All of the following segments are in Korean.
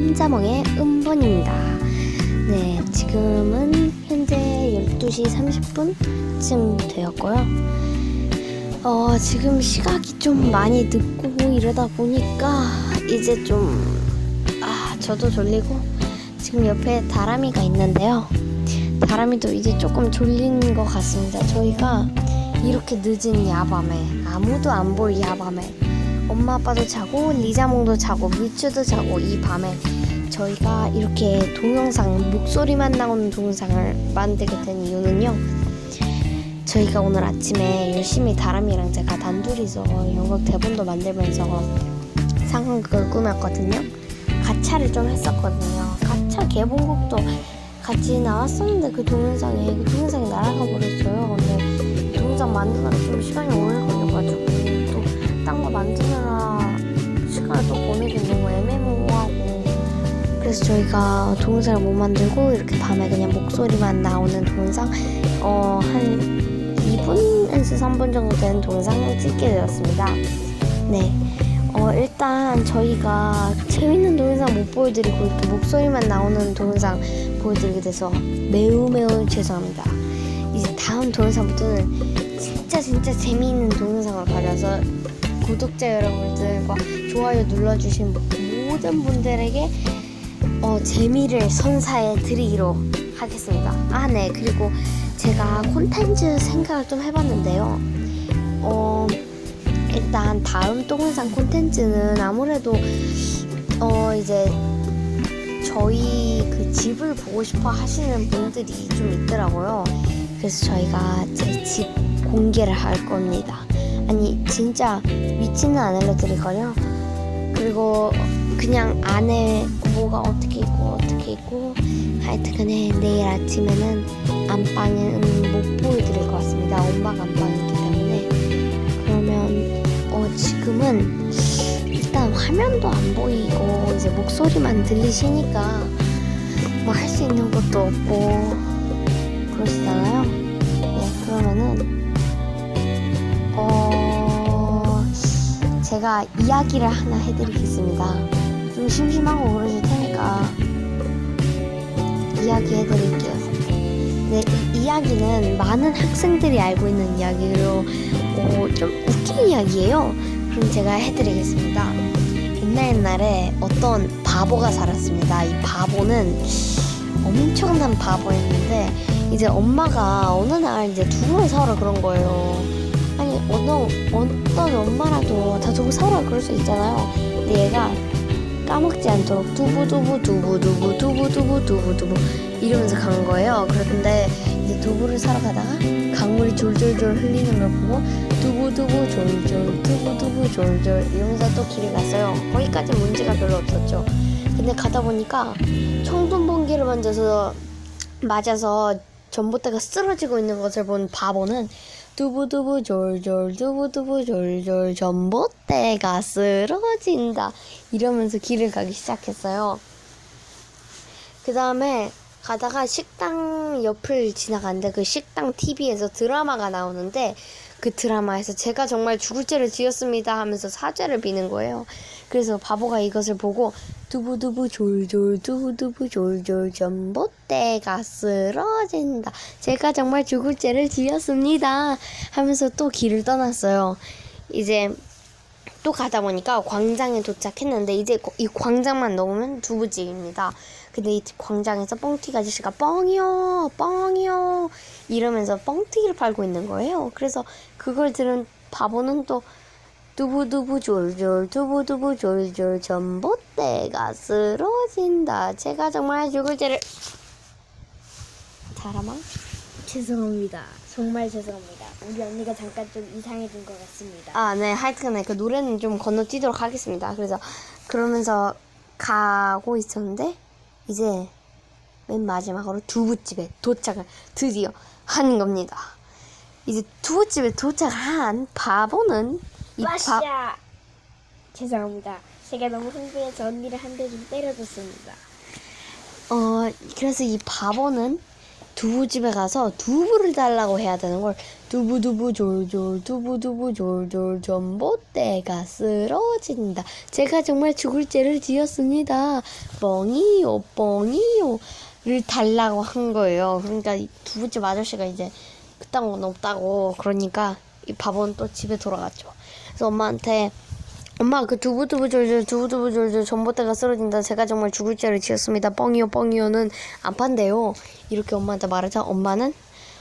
혼자멍의 음번입니다. 네, 지금은 현재 12시 30분쯤 되었고요. 어, 지금 시각이 좀 많이 늦고 이러다 보니까 이제 좀, 아, 저도 졸리고 지금 옆에 다람이가 있는데요. 다람이도 이제 조금 졸린 것 같습니다. 저희가 이렇게 늦은 야밤에 아무도 안 볼 야밤에 엄마 아빠도 자고 리자몽도 자고 미츠도 자고 이 밤에 저희가 이렇게 동영상 목소리만 나오는 동영상을 만들게 된 이유는요. 저희가 오늘 아침에 열심히 다람이랑 제가 단둘이서 연극 대본도 만들면서 상황극을 꾸몄거든요. 가차를 좀 했었거든요. 가차 개봉곡도 같이 나왔었는데 그 동영상에 그 동영상이 날아가 버렸어요. 근데 동영상 만드느라 좀 시간이 오래 걸려가지고 또 딴 거 만드느라 시간을 또 보내기 너무 애매모호하고 그래서 저희가 동영상을 못 만들고 이렇게 밤에 그냥 목소리만 나오는 동영상 어, 한 2분에서 3분 정도 되는 동영상을 찍게 되었습니다. 네. 어, 일단 저희가 재밌는 동영상 못 보여드리고 이렇게 목소리만 나오는 동영상 보여드리게 돼서 매우 매우 죄송합니다. 이제 다음 동영상부터는 진짜 진짜 재미있는 동영상을 가져서 구독자 여러분들과 좋아요 눌러주신 모든 분들에게 어, 재미를 선사해 드리기로 하겠습니다. 아, 네. 그리고 제가 콘텐츠 생각을 좀 해봤는데요. 어, 일단 다음 동영상 콘텐츠는 아무래도 어, 이제 저희 그 집을 보고 싶어 하시는 분들이 좀 있더라고요. 그래서 저희가 제 집 공개를 할 겁니다. 아니 진짜 위치는 안 알려드리거든요. 그리고 그냥 안에 뭐가 어떻게 있고 어떻게 있고 하여튼간에 내일 아침에는 안방은 못 보여드릴 것 같습니다. 엄마가 안방이기 때문에 그러면 어 지금은 일단 화면도 안 보이고 이제 목소리만 들리시니까 뭐 할 수 있는 것도 없고 그러시잖아요. 이야기를 하나 해드리겠습니다. 좀 심심하고 그러실 테니까 이야기 해드릴게요. 네, 이 이야기는 많은 학생들이 알고 있는 이야기로 어, 좀 웃긴 이야기예요. 그럼 제가 해드리겠습니다. 옛날 옛날에 어떤 바보가 살았습니다. 이 바보는 엄청난 바보였는데 이제 엄마가 어느 날 이제 두부를 사오라 그런 거예요. 아니 어느 어떤 엄마라도 다 조사라 그럴 수 있잖아요. 근데 얘가 까먹지 않도록 두부두부 두부두부 두부두부 두부두부 이러면서 간 거예요. 그런데 이제 두부를 사러 가다가 강물이 졸졸졸 흘리는 걸 보고 두부두부 졸졸 두부두부 졸졸 이러면서 또 길을 갔어요. 거기까지 문제가 별로 없었죠. 근데 가다 보니까 청둥번개를 만져서 맞아서 전봇대가 쓰러지고 있는 것을 본 바보는 두부두부 졸졸 두부두부 졸졸 전봇대가 쓰러진다 이러면서 길을 가기 시작했어요. 그 다음에 가다가 식당 옆을 지나갔는데 그 식당 TV에서 드라마가 나오는데 그 드라마에서 제가 정말 죽을 죄를 지었습니다 하면서 사죄를 비는 거예요. 그래서 바보가 이것을 보고 두부두부 졸졸 두부두부 졸졸 전봇대가 쓰러진다. 제가 정말 죽을 죄를 지었습니다 하면서 또 길을 떠났어요. 이제 또 가다 보니까 광장에 도착했는데 이제 이 광장만 넘으면 두부집입니다. 근데 이 광장에서 뻥튀기 아저씨가 뻥이요 뻥이요 이러면서 뻥튀기를 팔고 있는 거예요. 그래서 그걸 들은 바보는 또 두부두부 졸졸 두부두부 졸졸 전봇대가 쓰러진다. 제가 정말 죽을 죄를 사람아 죄송합니다. 정말 죄송합니다. 우리 언니가 잠깐 좀 이상해진 것 같습니다. 아, 네. 하여튼간에 그 노래는 좀 건너뛰도록 하겠습니다. 그래서 그러면서 가고 있었는데 이제 맨 마지막으로 두부집에 도착을 드디어 하는 겁니다. 이제 두부집에 도착한 바보는 이 바, 빠샤! 죄송합니다. 제가 너무 흥분해서 언니를 한 대 좀 때려줬습니다. 어, 그래서 이 바보는 두부집에 가서 두부를 달라고 해야 되는 걸 두부두부 졸졸 두부두부 졸졸 전봇대가 쓰러진다. 제가 정말 죽을 죄를 지었습니다. 뻥이요 뻥이요를 달라고 한 거예요. 그러니까 이 두부집 아저씨가 이제 그딴 건 없다고 그러니까 이 바보는 또 집에 돌아갔죠. 그래서 엄마한테 엄마 그 두부두부 졸졸 두부두부 졸졸 전봇대가 쓰러진다. 제가 정말 죽을 죄를 지었습니다. 뻥이요 뻥이요는 안 판대요. 이렇게 엄마한테 말하자 엄마는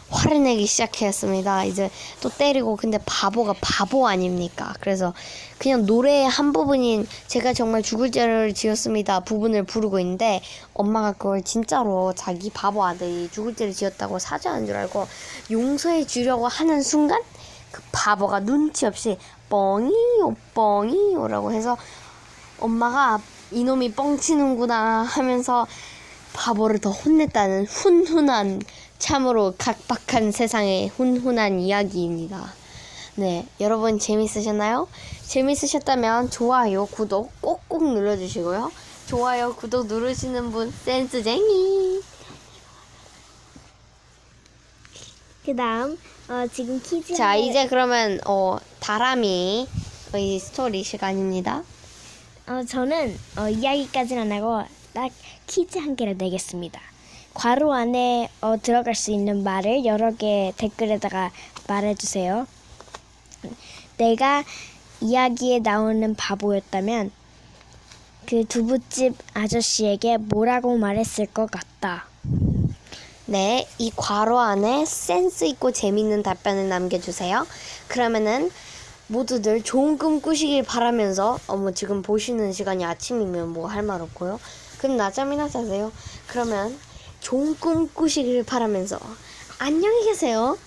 화를 내기 시작했습니다. 이제 또 때리고 근데 바보가 바보 아닙니까? 그래서 그냥 노래의 한 부분인 제가 정말 죽을 죄를 지었습니다. 부분을 부르고 있는데 엄마가 그걸 진짜로 자기 바보 아들이 죽을 죄를 지었다고 사죄하는 줄 알고 용서해 주려고 하는 순간 그 바보가 눈치 없이 뻥이요 뻥이요라고 해서 엄마가 이놈이 뻥치는구나 하면서 바보를 더 혼냈다는 훈훈한 참으로 각박한 세상의 훈훈한 이야기입니다. 네, 여러분 재밌으셨나요? 재밌으셨다면 좋아요, 구독 꼭꼭 눌러주시고요. 좋아요, 구독 누르시는 분 센스쟁이. 그 다음, 어, 지금 키즈. 자, 이제 그러면 어 다람이 의 스토리 시간입니다. 어, 저는 어, 이야기까지는 안 하고 딱 퀴즈 한 개를 내겠습니다. 괄호 안에 어, 들어갈 수 있는 말을 여러 개 댓글에다가 말해주세요. 내가 이야기에 나오는 바보였다면 그 두부집 아저씨에게 뭐라고 말했을 것 같다. 네, 이 괄호 안에 센스 있고 재밌는 답변을 남겨주세요. 그러면은 모두들 좋은 꿈 꾸시길 바라면서 어머 지금 보시는 시간이 아침이면 뭐 할 말 없고요. 그럼 낮잠이나 자세요. 그러면 좋은 꿈 꾸시길 바라면서 안녕히 계세요.